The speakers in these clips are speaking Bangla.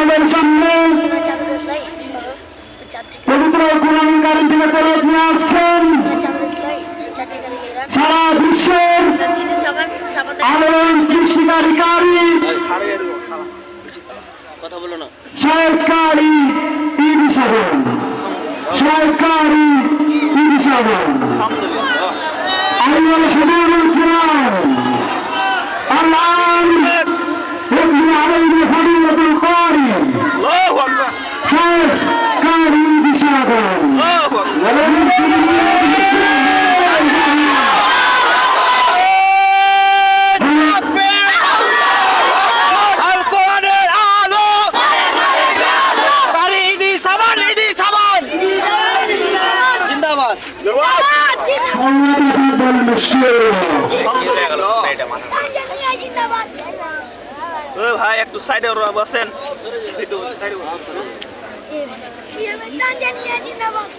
আপনাদের সামনে পবিত্র কোরআন কারিম থেকে তেলাওয়াত নিয়ে আসছেন। সারা বিশ্বের আলোড়ন সৃষ্টিকারী কারি কথা বলো না সরকারি পীর সাবন সরকারি পীর সাবন আলহামদুলিল্লাহ ভাই একটু সাইডে বসেন। জিন্দাবাদ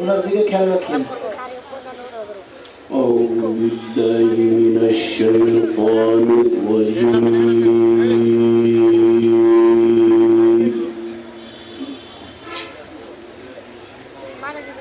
ওনার দিকে খেয়াল রাখবেন أعوذ بالله من الشيطان الرجيم মানসিক